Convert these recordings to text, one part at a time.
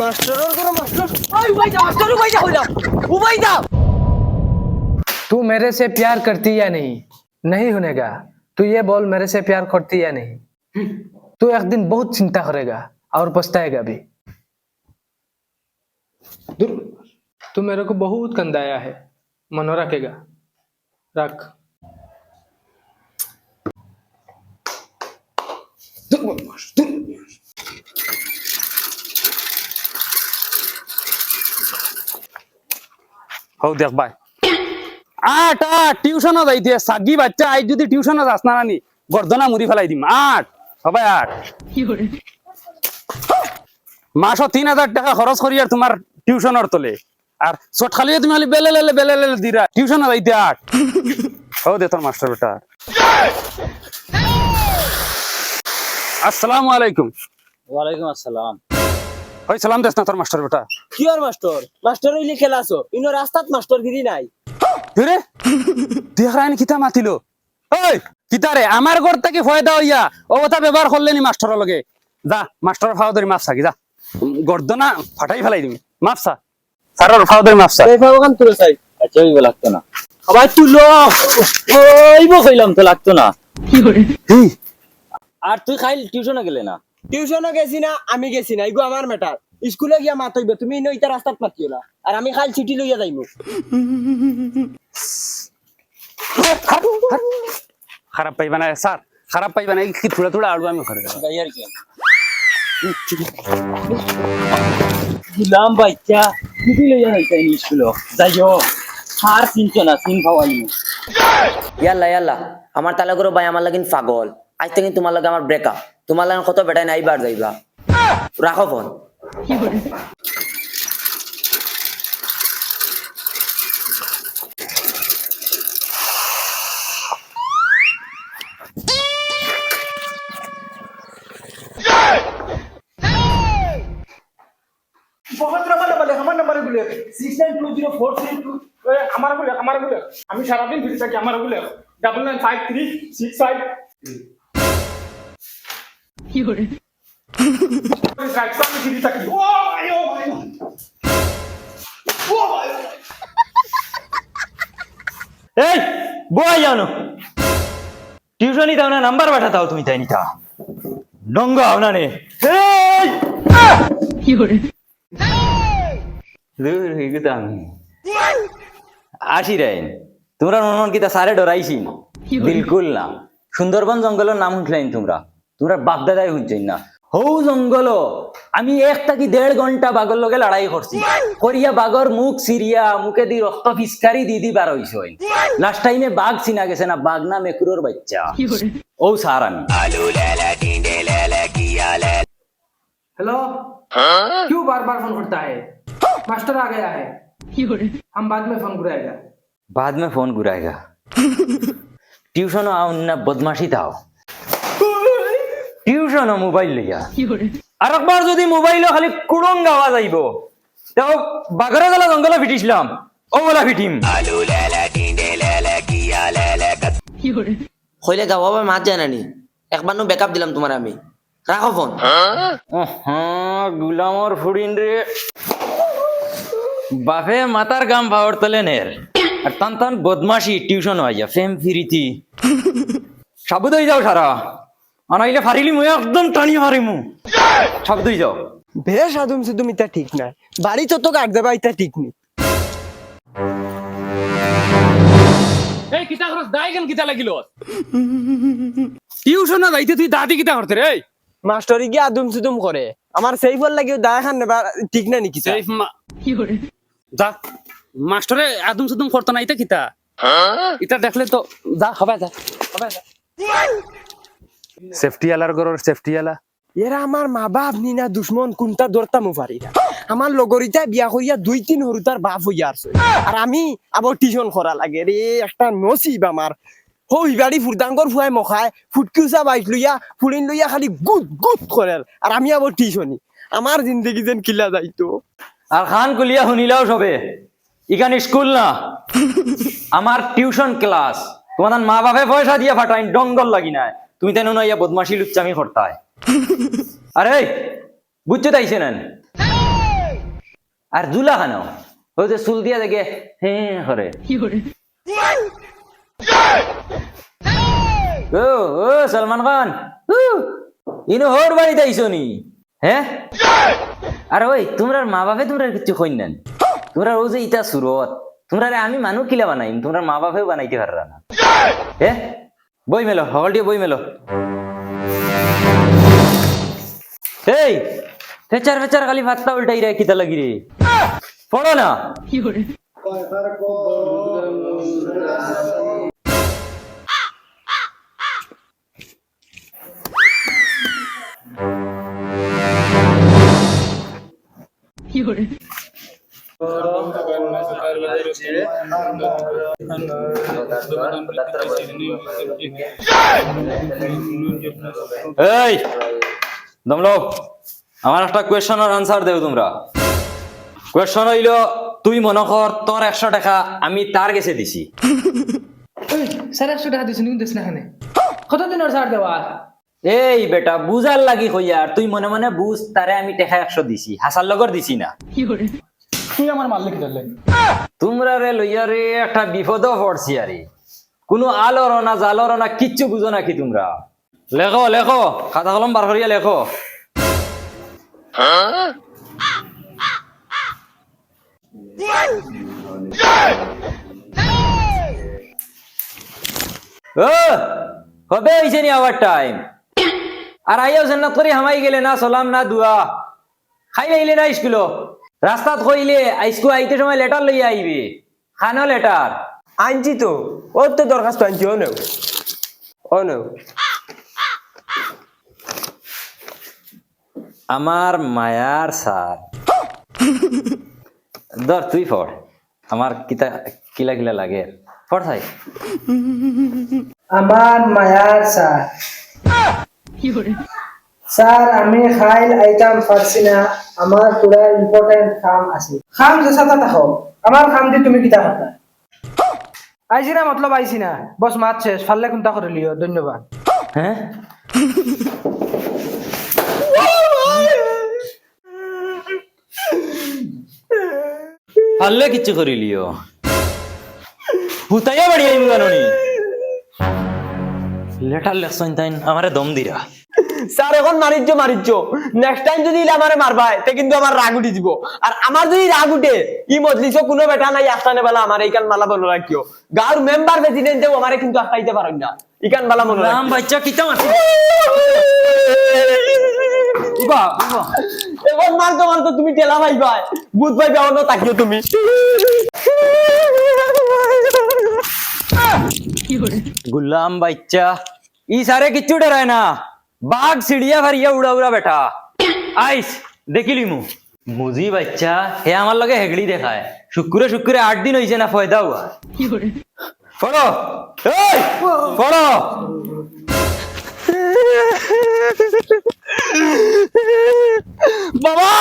Master করে master ওই উবাই যা মাস্টার উবাই যা হইলা উবাই যা तू मेरे से प्यार करती या नहीं नहीं होनेगा तू ये बोल मेरे से प्यार करती या नहीं तू एक दिन बहुत चिंता करेगा और पछताएगा भी दूर तू मेरे को बहुत कंदाया है मनो रखेगा रख হও দেখ ভাই আট আট টিউশনও যাইতে সাগি বাচ্চা আই যদি টিউশনও যাস না নানি গর্দনা মুড়ি ফেলাই দিম। আট সবাই আট। মাসও তিন হাজার টাকা খরচ করি আর তোমার টিউশনের তলে। আর চট খালি তুমি খালি বেলে লেলে বেলে লেলে দিরা টিউশনও যাইতে আট। হও দে তোর মাস্টার বেটা। আসসালামু আলাইকুম। ওয়ালাইকুম আসসালাম। ওই সালাম দেস না তোর মাস্টার বেটা। কি আর মাস্টার? মাস্টার হইলে খেলাছো ইনো রাস্তাত মাস্টার গিরি নাই। রে? কিতা মাতিল? ওই কিতা রে? আমার ঘর থেকে ফয়দা হইয়া। ও কথা ব্যবহার করলে নি মাস্টার লগে। যা মাস্টার ফাও ধরি মাপ সাকি যা। গর্দনা ফাটাই ফেলাই দিবি। মাপ সা স্যারের ফাও ধরি মাপ সা এই ফাওকান তুলে চাই। আচ্ছা ওইব লাগতো না। সবাই তুলো ওইব কইলাম তো লাগতো না। আর তুই খাইল টিউশনে গেলে না? টিউশনও গেছি না আমি গেছি না। এগো আমার ম্যাটার স্কুলে গিয়া মাত হইবে তুমি ইনো ইটা রাস্তাত মাতিও না আর আমি খাল ছুটি লইয়া যাইমু। খারাপ পাইবা না স্যার খারাপ পাইবা না কি থোড়া থোড়া আলু আমি ঘরে যাই আর কি দিলাম বাচ্চা ছুটি লইয়া যাইতাই স্কুল যাইও আর চিনছো না চিন খাওয়াইনি ইয়াল্লা ইয়াল্লা আমার তালা করে ভাই আমার লাগিন পাগল। আজ থেকে তোমার লাগে আমার ব্রেকআপ তোমার লাগে কত বেটাই না এইবার যাইবা। রাখো ফোন। আমার আমার আমি সারাদিন ফিরে থাকি আমার গুলে double nine five three six five কি এই বই জানো। টিউশনই দাও না নাম্বার পাঠাতাও তুমি তাই নিতা ডঙ্গা হও না আমি। আসি রে। তোমরা মন কিতা সারে ডরাইছি বিলকুল না। সুন্দরবন জঙ্গলের নাম শুনলেন তোমরা। তোমরা বাপদাদাই শুনছেন না। হৌ জঙ্গল আমি এক থাকি দেড় ঘন্টা বাগর লগে লড়াই করছি করিয়া বাগর মুখ সিরিয়া মুখে দি রক্ত ফিসকারি দি দি বার হইছ লাস্ট টাইমে বাঘ চিনা গেছে না বাঘ না মেকুরোর বাচ্চা ও স্যার আমি हेलो क्यों बार बार फोन करता है मास्टर आ गया है हम बाद में फोन करेगा बाद में फोन घुराएगा ट्यूशन आओ ना बदमाशी थाओ টিউশন মোবাইল লইয়া। আর একবার যদি মোবাইল খালি কুড়ং গাওয়া যাইব তেও বাগরে গেলা জঙ্গলে ফিটিছিলাম ও বলা ফিটিম। হইলে গাও বাবা মাত যায় নানি একবার নো ব্যাকআপ দিলাম তোমার আমি। রাখো ফোন গুলামর ফুড়িন রে। বাপে মাতার গাম পাওয়ার তলে নের। আর তান তান বদমাশি টিউশন হয়ে যা ফেম ফিরিতি। সাবুদ হয়ে যাও সারা। আনাইলে ফারিলি মুই একদম টানি ফারিমু। সাবুদ হয়ে যাও। বেশ আদম সুদম ইটা ঠিক নাই বাড়ি যত কাট দেবা ইটা ঠিক নেই এই কিতা খরচ দাই কেন কিতা লাগিল? টিউশনে যাইতে তুই দাদি কিতা করতে রে? মাস্টার গিয়ে আদম সুদম করে। আমার সেই বল লাগে দায় খান নেবা ঠিক না নাকি সেই মা- যা মাস্টারে আদম সুদম করতো না ইতা কিতা? ইটা দেখলে তো যা হবে যা হবে যা। সেফটি আলার গরর সেফটি আলা এরা আমার মা বাপ নিনা দুশ্মন কোনটা দরতামো পারি না। আমার লগরিতা বিয়া করিয়া দুই তিন হরু তার বাপ হইয়া আসছে আর আমি আবার টিউশন করা লাগে রে একটা নসিব আমার হই বাড়ি ফুরদাঙ্গর ফুয়াই মখায় ফুটকিউসা বাইক লইয়া ফুলিন লইয়া খালি গুদ গুদ করে আর আমি আবার টিউশনি আমার জিন্দগি যেন কিলা যাইতো আর খান কুলিয়া শুনিলাও সবে ইখান স্কুল না। আমার টিউশন ক্লাস তোমাদের মা বাপে পয়সা দিয়ে ফাটাই ডঙ্গল লাগি না তুমি তেন ইয়া বদমাশি লুচ্চামি করতায় আরে বুঝতে তাইছে নেন আর জুলা খানো ওই যে চুল দিয়া দেখে হ্যাঁ করে। ও ও, সলমান খান। ইনো হোর বাড়িতে আইসো নি? হ্যাঁ আর, ওই তোমরা মা বাপে তোমরা কিছু কই নেন। তোমরা ও যে ইটা সুরত তোমরা আমি মানুষ কিলা বানাইম তোমরা মা বাপেও বানাইতে পাররা না। হ্যাঁ বই মেলো সকলটি বই মেলো। এই, ফেচার ফেচার, খালি ভাতটা উল্টাই রে, কিতা লাগি রে। পড়ো না। এই দমলো আমার একটা কোয়েশনের আনসার দেও তোমরা। কোয়েশন হইল তুই মনে কর তোর একশো টাকা আমি তার গেছে দিছি? স্যার একশো টাকা কিন্তু দিস না এখানে। কতদিনের ছাড় দেওয়া? এই বেটা বুঝার লাগি আর তুই মনে মনে বুঝ তারে আমি টাকা একশো দিছি হাসার লগর দিছি না। তুই আমার মারলে কি ধরলে তোমরা রে লইয়া রে একটা বিপদ পড়ছি আরে। কোনো আলোর না জালর না কিচ্ছু বুঝো নাকি তোমরা? লেখো লেখো, খাতা কলম বার করিয়া লেখো। ও কবে হয়েছে নি আবার টাইম আর আইয়াও জান্নাত করে হামাই গেলে না সলাম না, দুয়া। খাই আইলে না স্কুল রাস্তাত কইলে আইসকু আইতে সময় লেটার লইয়া আইবে। খানো লেটার আনছি তো। ওর তো দরখাস্ত আনছি ও নেও। ও নেও। আমার মায়ার সার ধর তুই ফর আমার কিতা কিলা কিলা লাগে। ফর থাই আমার মায়ার স্যার। স্যার, আমি খাইল আইটাম পারছি না। আমার পুরা ইম্পর্টেন্ট কাম আছে। খাম যেসাটা থাকো আমার খাম দি তুমি কিতা কথা আইসি না মতলব আইছি না। বস মাত শেষ। ফাললে কোনটা করে লিও ধন্যবাদ। হ্যাঁ পারলে কিচ্ছু করিলিও হুতাইয়া বাড়ি আইবি জাননি। লেটার লেখছেন তাই আমারে দম দিরা স্যার এখন মারিচ্ছ মারিচ্ছ নেক্সট টাইম যদি ইলা আমারে মারবাই তে কিন্তু আমার রাগ উঠি দিব। আর আমার যদি রাগ উঠে ই মজলিস কোনো বেটা নাই আস্তানে বেলা আমার এইখান মালা মনে রাখিও। গাঁর মেম্বার প্রেসিডেন্ট দেও আমারে কিন্তু আস্তাইতে পারেন না। ইকান মালা মনে রাম বাচ্চা কিতা মারছে উবা উবা এখন মারতো মারতো তুমি টেলা পাইবাই বুধ পাইবা অন্য তাকিও তুমি। গুলাম বাচ্চা। ই সারে কিচ্ছু ডরায় না। বাঘ সিড়িয়া ভারিয়া উড়া উড়া বেটা আইস দেখিলি মু মুজি বাচ্চা হে আমার লগে হেগড়ি দেখায় শুক্রে শুক্রে আট দিন হইছে না ফয়দা হুয়া পড়ো এই পড়ো বাবা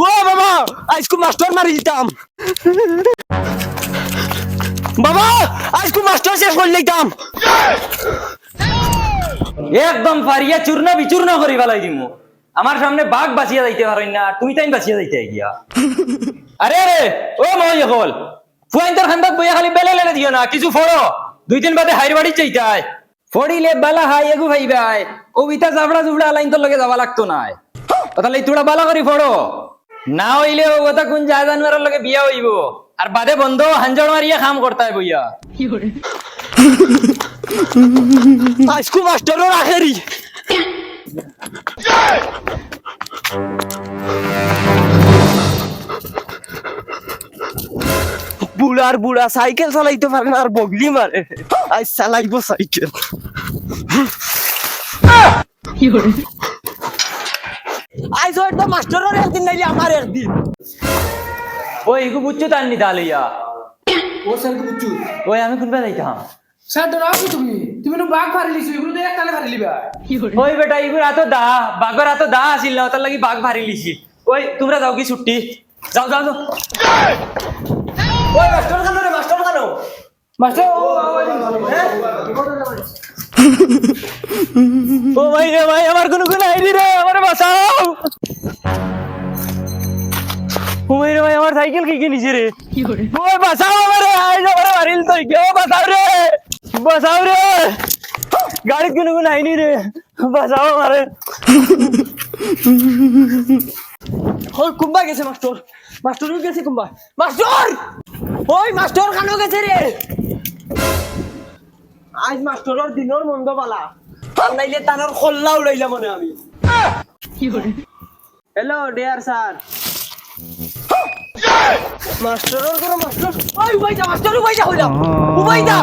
ও বাবা আজকে মাস্টার মারি দিতাম বাবা আজকে মাস্টার শেষ করে দিতাম একদম পারিয়া চূর্ণ বিচূর্ণ করি ফেলাই দিমু। আমার সামনে বাঘ বাঁচিয়া যাইতে পারেন না তুমি তাই বাঁচিয়া যাইতে গিয়া। আরে আরে, ও মহই হল। ফুয়াইন্তর খান্দাত বইয়া খালি বেলে লেলে দিও না, কিছু ফড়ো। দুই দিন বাদে হাইর বাড়ি চাইতাই ফড়িলে বালা হাই এগু ভাইবাই ও বিতা জাবড়া জুবড়া লাইন তোর লগে যাওয়া লাগতো নাই। তাহলে তুড়া বালা করি ফড়ো। না হইলে ও কথা কোন যায় জানুয়ারের লগে বিয়া হইব। আর বাদে বন্ধ হাঞ্জর মারিয়া কাম করতাই বইয়া। আজকে মাস্টারও রাখেরি বুড়ার বুড়া সাইকেল চালাইতে পারে না আর বগলি মারে। আজ চালাইব সাইকেল আজ হয়তো মাস্টারের একদিন নাইলে আমার একদিন। ওই ইগু বুঝছ তার নি দালিয়া ও স্যার বুঝছু। ওই আমি কোনবা যাইতাম। স্যার তুমি তুমি নো বাঘ ফারি লিছো এগুলো দিয়ে একটালে ফারি লিবা ওই বেটা ইগুর এত দা বাঘর এত দা আসিল না তার লাগি বাঘ ভারি লিছি ওই তোমরা যাও কি ছুটি যাও যাও যাও ওই মাস্টার খানো রে মাস্টার খানো মাস্টার ও ও ভাই রে ভাই আমার কোনো গুণ আইনি রে আমার বাঁচাও ওই রে ভাই আমার সাইকেল কি কি নিছে রে ওই বাঁচাও আমারে আই আমারে মারিল তো কেউ বাঁচাও রে বাঁচাও রে গাড়ি কোনো কোনো আইনি রে বাঁচাও আমারে ওই কুম্বা গেছে মাস্টার মাস্টারও গেছে কুম্বা মাস্টার ওই মাস্টার খানো গেছে রে আজ মাস্টারের দিনের মন্দ পালা আর নাইলে তানোর খোল্লা উড়াইলাম মনে আমি হ্যালো ডিয়ার স্যার মাস্টারের করে? মাস্টার ওই উবাই যা মাস্টার উবাই যা হইলাম উবাই যা